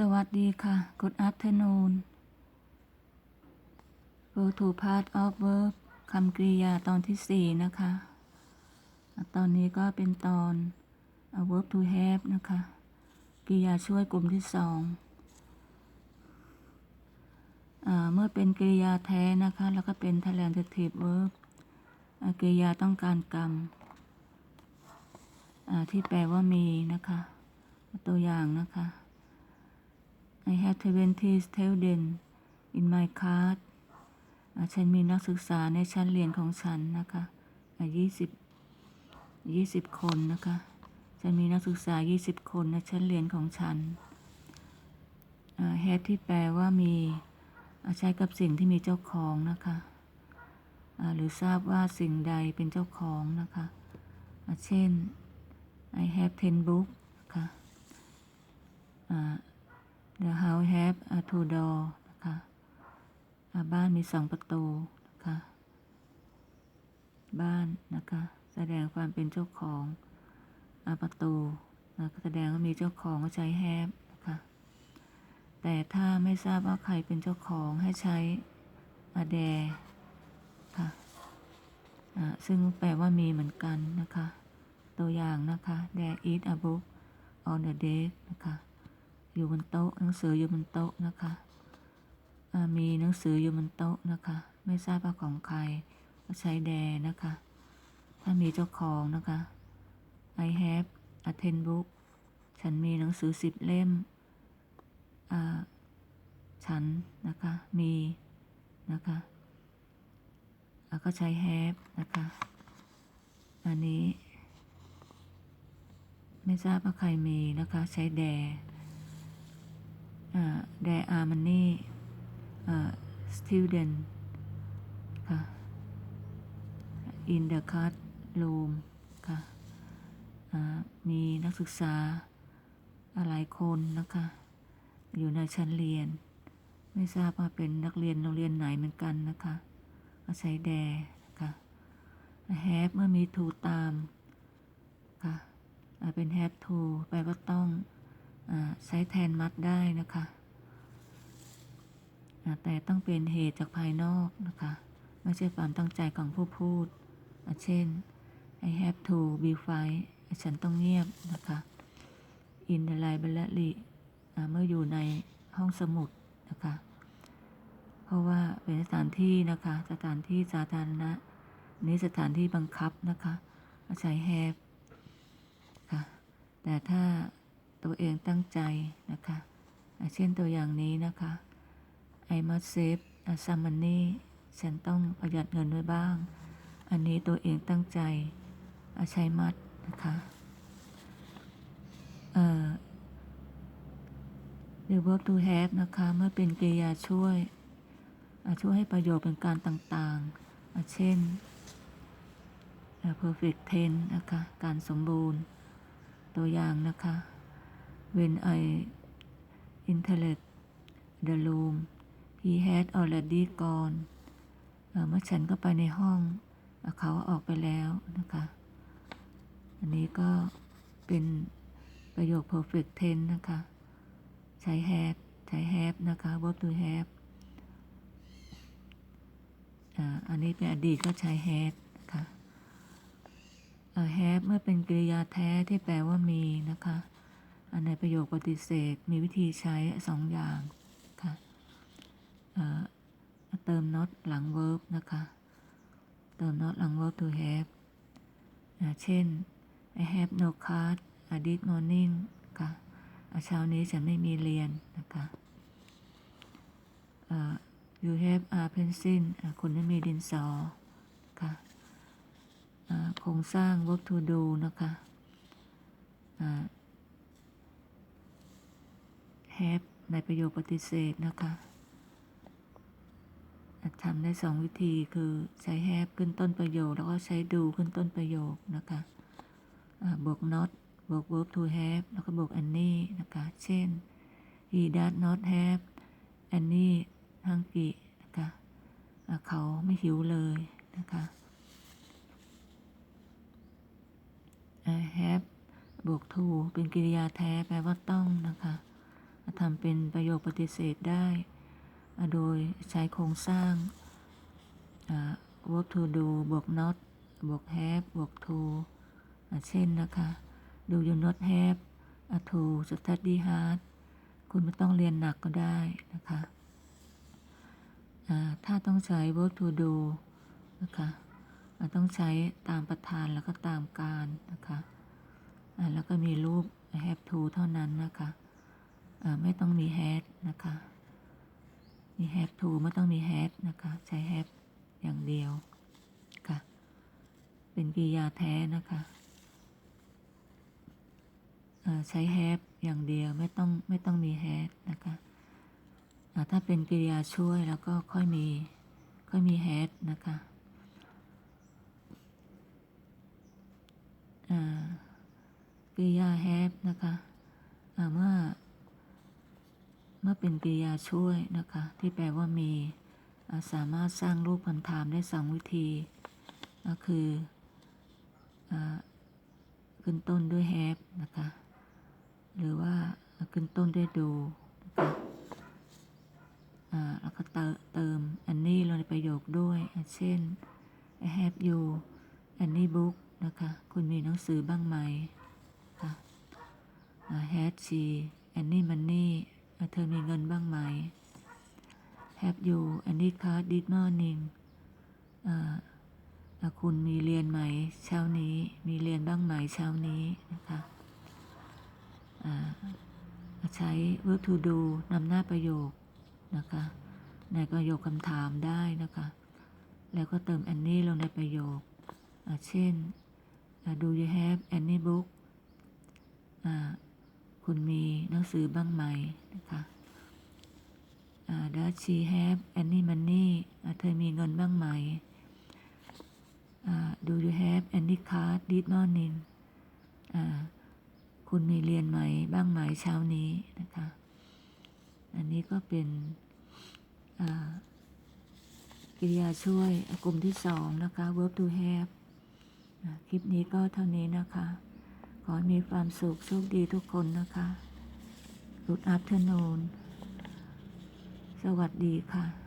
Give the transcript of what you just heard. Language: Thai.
สวัสดีค่ะ Good afternoon Go to part of verb คำกริยาตอนที่ 4 นะคะ ตอนนี้ก็เป็นตอนอะ verb to have นะคะ กริยาช่วยกลุ่มที่2อ่าเมื่อเป็นกริยาแท้นะคะ แล้วก็เป็น transitive verb กริยาต้องการกรรมอ่าที่แปลว่ามีนะคะ ตัวอย่างนะคะ I have 20 students in my class อะฉันมีนักศึกษาในชั้นเรียนของฉันนะคะอะ20 20คนนะคะ ฉันมีนักศึกษา 20 คนในชั้นเรียนของฉันอ่า have ที่แปลว่ามีอะใช้กับสิ่งที่มีเจ้าของนะคะอ่าหรือทราบว่าสิ่งใดเป็นเจ้าของนะคะอะเช่น I have 10 books ค่ะอ่า The house have a two door นะคะอ่าบ้านมีสองประตูนะคะ บ้านนะคะ แสดงความเป็นเจ้าของอประตูนะแสดงว่ามีเจ้าของก็ใช้ have นะคะแต่ถ้าไม่ทราบว่าใครเป็นเจ้าของให้ใช้ a there ค่ะอ่าซึ่งแปลว่ามีเหมือนกันนะคะ ตัวอย่างนะคะ There is a book on the desk นะคะ อยู่บนโต๊ะ หนังสืออยู่บนโต๊ะนะคะมีหนังสืออยู่บนโต๊ะนะคะ ไม่ทราบว่าของใครก็ใช้แดนะคะ ถ้ามีเจ้าของนะคะ I have a ten book ฉันมีหนังสือสิบเล่มฉันนะคะ มีนะคะแล้วก็ใช้ have นะคะ อันนี้ ไม่ทราบว่าใครมีนะคะ ใช้แด uh, there are many uh, students ค่ะ in the classroom ค่ะมีนักศึกษาหลายคนนะคะ อยู่ในชั้นเรียน ไม่ทราบว่าเป็นนักเรียนโรงเรียนไหนเหมือนกันนะคะก็ใช้ there นะ have เมื่อมี to ตามค่ะเป็น have to แปลว่าต้อง ใช้แทนมัดได้นะคะ แต่ต้องเป็นเหตุจากภายนอกนะคะ ไม่ใช่ความตั้งใจของผู้พูด เช่น I have to be quiet ฉันต้องเงียบนะคะ in the library เมื่ออยู่ในห้องสมุดนะคะ เพราะว่าเป็นสถานที่นะคะ สถานที่สาธารณะนี่สถานที่บังคับนะคะใช้ have ค่ะ แต่ถ้า ตัวเองตั้งใจนะคะเช่นตัวอย่างนี้นะคะ I must save some money ฉันต้องประหยัดเงินไว้บ้าง อันนี้ตัวเองตั้งใจอะใช้มัดนะคะ เอ่อ the verb to have นะคะ เมื่อเป็นกริยาช่วย ช่วยให้ประโยชน์เป็นการต่างๆ เช่น perfect tense นะคะ การสมบูรณ์ ตัวอย่างนะคะ when I entered the room he had already gone เอ่อเมื่อฉันก็ไปในห้อง เขาออกไปแล้วนะคะ อันนี้ก็เป็นประโยค perfect tense นะคะ ใช้ had ใช้ have นะคะ verb to have อ่าอันนี้เป็นอดีตก็ใช้ had นะคะอ่า have เมื่อเป็นกริยาแท้ที่แปลว่ามีนะคะ ในประโยคปฏิเสธมีวิธีใช้สองอย่างค่ะเเติม not หลัง verb นะคะ เติม not หลัง verb to have เช่น I have no class this morning ค่ะอ่าเช้านี้ฉันไม่มีเรียนนะคะ you have a pencil คุณไม่มีดินสอค่ะโครงสร้าง verb to do นะคะ have ในประโยคปฏิเสธนะคะทำได้สองวิธีคือใช้ have ขึ้นต้นประโยค แล้วก็ใช้ do ขึ้นต้นประโยคนะคะบวก not บวก verb to have แล้วก็บวก any นะคะ เช่น he does not have any hungry นะคะเขาไม่หิวเลยนะคะ have บวก to เป็นกริยาแท้แปลว่าต้องนะคะ ทำเป็นประโยคปฏิเสธได้ โดยใช้โครงสร้างอ่า verb to do บวก not บวก have บวก to เช่นนะคะ do you not have a to study hard คุณไม่ต้องเรียนหนักก็ได้นะคะถ้าต้องใช้ verb to do นะคะต้องใช้ตามประธานแล้วก็ตามการนะคะแล้วก็มีรูป have to เท่านั้นนะคะ ไม่ต้องมี had นะคะมี have to ไม่ต้องมี had นะคะ ใช้ have อย่างเดียวค่ะ เป็นกริยาแท้นะคะใช้ have อย่างเดียวไม่ต้องไม่ต้องมี had นะคะถ้าเป็นกริยาช่วยแล้วก็ค่อยมีค่อยมี had นะคะกริยา have นะคะเมื่อ มื่อเป็นกริยาช่วยนะคะ ที่แปลว่ามีสามารถสร้างรูปคำถามได้สองวิธี ก็คืออขึ้นต้นด้วย have นะคะ หรือว่าขึ้นต้นด้วย do นะคะแล้วก็เติเติมอันนี้ลงในประโยคด้วย เช่น I have you any book นะคะ คุณมีหนังสือบ้างไหมค่ะ had she any money อ่ เธอมีเงินบ้างไหม have you any class this morning อ่าคุณมีเรียนไหมเช้านี้ มีเรียนบ้างไหมเช้านี้นะคะใช้ verb to do นำหน้าประโยคนะคะในประโยคคำถามได้นะคะ แล้วก็เติม any ลงในประโยค เช่น do you have any book คุณมีหนังสือบ้างไหมนะคะอ่า does she have any money อ่เธอมีเงินบ้างไหมอ่า do you have any class this morning อ่าคุณมีเรียนไหมบ้างไหมเช้านี้นะคะ อันนี้ก็เป็นอ่ากริยาช่วยกลุ่มที่สองนะคะ verb to have คลิปนี้ก็เท่านี้นะคะ ขอมีความสุขโชคดีทุกคนนะคะรุดอัพเทนูนสวัสดีค่ะ